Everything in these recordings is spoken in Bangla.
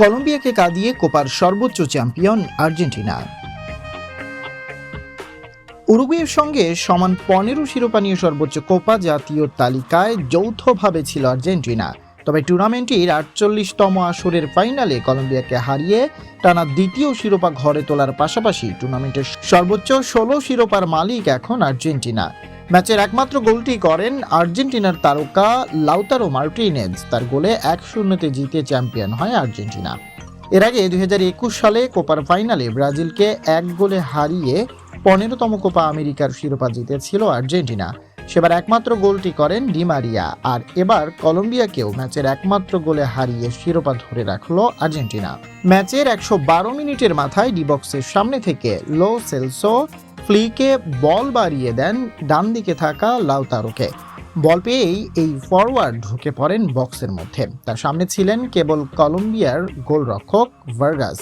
কলম্বিয়াকে কাঁদিয়ে কোপার সর্বোচ্চ চ্যাম্পিয়ন আর্জেন্টিনা। উরুগুয়ের সঙ্গে সমান পনেরো শিরোপা নিয়ে সর্বোচ্চ কোপা জাতীয় তালিকায় যৌথভাবে ছিল আর্জেন্টিনা। তবে টুর্নামেন্টটির আটচল্লিশতম আসরের ফাইনালে কলম্বিয়াকে হারিয়ে টানা দ্বিতীয় শিরোপা ঘরে তোলার পাশাপাশি টুর্নামেন্টের সর্বোচ্চ ষোলো শিরোপার মালিক এখন আর্জেন্টিনা। ম্যাচের একমাত্র গোলটি করেন আর্জেন্টিনার তারকা লাউতারো মার্টিনেজ। তার গোলে এক শূন্যতে জিতে চ্যাম্পিয়ন হয় আর্জেন্টিনা। এর আগে দুই হাজার একুশ সালে কোপার ফাইনালে ব্রাজিলকে এক গোলে হারিয়ে পনেরোতম কোপা আমেরিকার শিরোপা জিতেছিল আর্জেন্টিনা। সেবার একমাত্র গোলটি করেন ডিমারিয়া আর এবার কলম্বিয়াকেও ম্যাচের একমাত্র গোলে হারিয়ে শিরোপা ধরে রাখল আর্জেন্টিনা। ম্যাচের একশো বারো মিনিটের মাথায় ডিবক্সের সামনে থেকে লো সেলসো ফ্লিকে বল বাড়িয়ে দেন ডান দিকে থাকা লাউতারোকে। বল পেয়েই এই ফরওয়ার্ড ঢুকে পড়েন বক্সের মধ্যে। তার সামনে ছিলেন কেবল কলম্বিয়ার গোলরক্ষক ভার্গাস।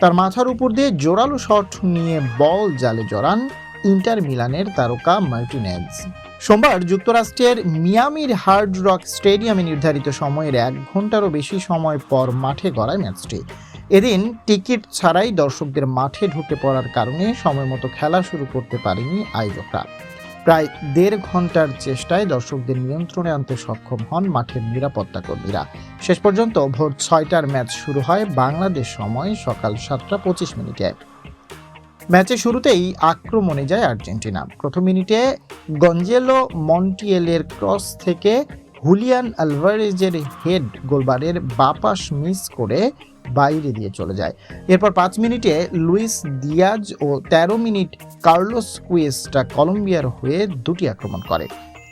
তার মাথার উপর দিয়ে জোরালো শট নিয়ে বল জালে জড়ান ইন্টার মিলানের তারকা মার্টিনেজ। সোমবার যুক্তরাষ্ট্রের মিয়ামির হার্ড রক স্টেডিয়ামে নির্ধারিত সময়ের এক ঘন্টারও বেশি সময় পর মাঠে গড়ায় ম্যাচটি। এদিন টিকিট ছাড়াই দর্শকদের মাঠে ঢুকে পড়ার কারণে সময় মতো খেলা শুরু করতে পারেনি আয়োজকরা। প্রায় দেড় ঘণ্টার চেষ্টায় দর্শকদের নিয়ন্ত্রণে আনতে সক্ষম হন মাঠের নিরাপত্তা কর্মীরা। শেষ পর্যন্ত ভোর ছয়টার ম্যাচ শুরু হয় বাংলাদেশ সময় সকাল সাতটা পঁচিশ মিনিটে। ম্যাচের শুরুতেই আক্রমণে যায় আর্জেন্টিনা। প্রথম মিনিটে গঞ্জেলো মন্টিয়েলের ক্রস থেকে হুলিয়ান আলভারেজের হেড গোলবারের বাপাস মিস করে বাইরে দিয়ে চলে যায়। এরপর পাঁচ মিনিটে লুইস দিয়াজ ও তেরো মিনিট কার্লোস কুয়েস্টা কলম্বিয়ার হয়ে দুটি আক্রমণ করে।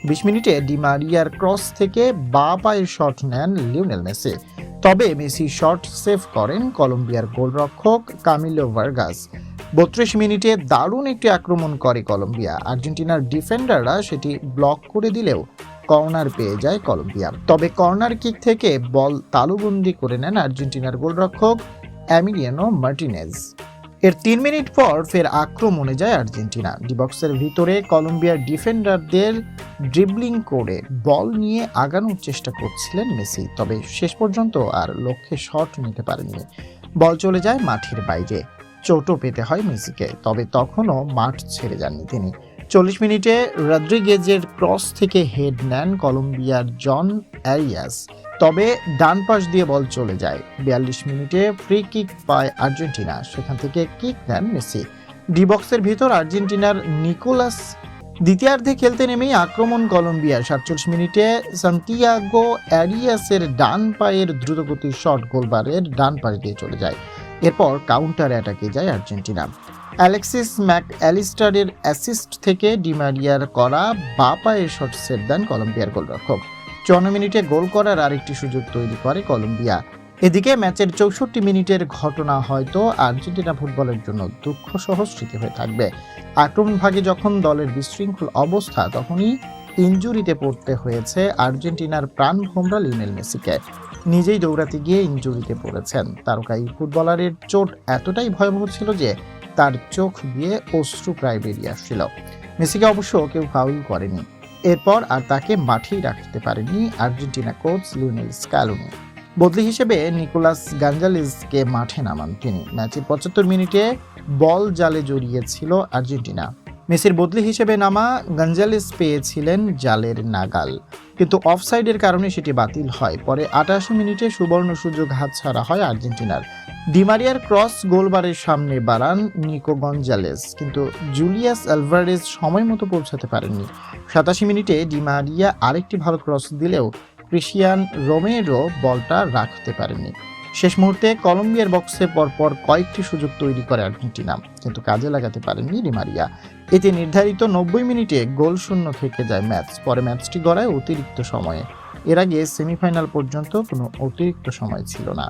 বিশ মিনিটে ডিমারিয়ার ক্রস থেকে বা পায়ের শট নেন লিওনেল মেসি। তবে মেসি শট সেভ করেন কলম্বিয়ার গোলরক্ষক কামিলো ভার্গাস। বত্রিশ মিনিটে দারুণ একটি আক্রমণ করে কলম্বিয়া। আর্জেন্টিনার ডিফেন্ডাররা সেটি ব্লক করে দিলেও কর্নার পেয়ে যায় কলম্বিয়া। তবে কর্নার কিক থেকে বল তালুবন্দি করে নেন আর্জেন্টিনার গোলরক্ষক অ্যামিলিয়ানো মার্টিনেজ। এর তিন মিনিট পর ফের আক্রমণে যায় আর্জেন্টিনা। ডিবক্সের ভিতরে কলম্বিয়ার ডিফেন্ডারদের ড্রিবলিং করে বল নিয়ে আগানোর চেষ্টা করছিলেন মেসি, তবে শেষ পর্যন্ত আর লক্ষ্যে শট নিতে পারেননি। বল চলে যায় মাঠের বাইরে। চোটও পেতে হয় মেসিকে, তবে তখনও মাঠ ছেড়ে যাননি তিনি। চল্লিশ মিনিটে রদ্রিগেজের ক্রস থেকে হেড নেন কলম্বিয়ার জন অ্যারিয়াস, তবে ডান পাশ দিয়ে বল চলে যায়। বিয়াল্লিশ মিনিটে ফ্রি কিক পায় আর্জেন্টিনা, সেখান থেকে কিক নেন মেসি। ডি বক্সের ভিতর আর্জেন্টিনার নিকোলাস দ্বিতীয়ার্ধে খেলতে নেমেই আক্রমণ কলম্বিয়ার। সাতচল্লিশ মিনিটে সান্তিয়াগো অ্যারিয়াসের ডান পায়ের দ্রুতগতির শট গোলবারের ডান পাশ দিয়ে চলে যায়। এরপর কাউন্টার অ্যাটাকে যায় আর্জেন্টিনা। অ্যালেক্সিস ম্যাক অ্যালিস্টারের অ্যাসিস্ট থেকে ডিমারিয়ার করা বা পায়ের শট সেট দেন কলম্বিয়ার গোলরক্ষক। চুয়ান্ন মিনিটে গোল করার আরেকটি সুযোগ তৈরি করে কলম্বিয়া। এদিকে ম্যাচের চৌষট্টি মিনিটের ঘটনা হয়তো আর্জেন্টিনা ফুটবলের জন্য দুঃখ সহ স্মৃতি হয়ে থাকবে। আক্রমণ ভাগে যখন দলের বিশৃঙ্খল অবস্থা, তখনই ইঞ্জুরিতে পড়তে হয়েছে আর্জেন্টিনার প্রাণ ভোমরা লিওনেল মেসিকে। নিজেই দৌড়াতে গিয়ে ইঞ্জুরিতে পড়েছেন। তারকা এই ফুটবলারের চোট এতটাই ভয়াবহ ছিল যে তার চোখ দিয়ে অশ্রু প্রায় বেরিয়ে আসছিল। মেসিকে অবশ্য কেউ ফাউল করেনি। এরপর আর তাকে মাঠেই রাখতে পারেনি আর্জেন্টিনা কোচ লিওনেল স্ক্যালোনি বদলি হিসেবে নিকোলাস গাঞ্জালিসকে মাঠে নামান তিনি। ম্যাচের পঁচাত্তর মিনিটে বল জালে জড়িয়েছিল আর্জেন্টিনা। মেসির বদলি হিসেবে নামা গঞ্জালেস পেয়েছিলেন জালের নাগাল। কিন্তু অফসাইডের কারণে সেটি বাতিল হয়। পরে আটাশি মিনিটে সুবর্ণ সুযোগ হাতছাড়া হয় আর্জেন্টিনার। ডিমারিয়ার ক্রস গোলবারের সামনে বাড়ান নিকো গঞ্জালেস। কিন্তু জুলিয়াস অ্যালভারেজ সময় মতো পৌঁছাতে পারেননি। সাতাশি মিনিটে ডিমারিয়া আরেকটি ভালো ক্রস দিলেও ক্রিশিয়ান রোমেরো বলটা রাখতে পারেননি। শেষ মুহূর্তে কলম্বিয়ার বক্সে পরপর কয়েকটি সুযোগ তৈরি করে আর্জেন্টিনা, কিন্তু কাজে লাগাতে পারেননি রিমারিয়া এতে নির্ধারিত নব্বই মিনিটে গোল শূন্য থেকে যায় ম্যাচ, পরে ম্যাচটি গড়ায় অতিরিক্ত সময়ে। এর আগে সেমিফাইনাল পর্যন্ত কোনো অতিরিক্ত সময় ছিল না।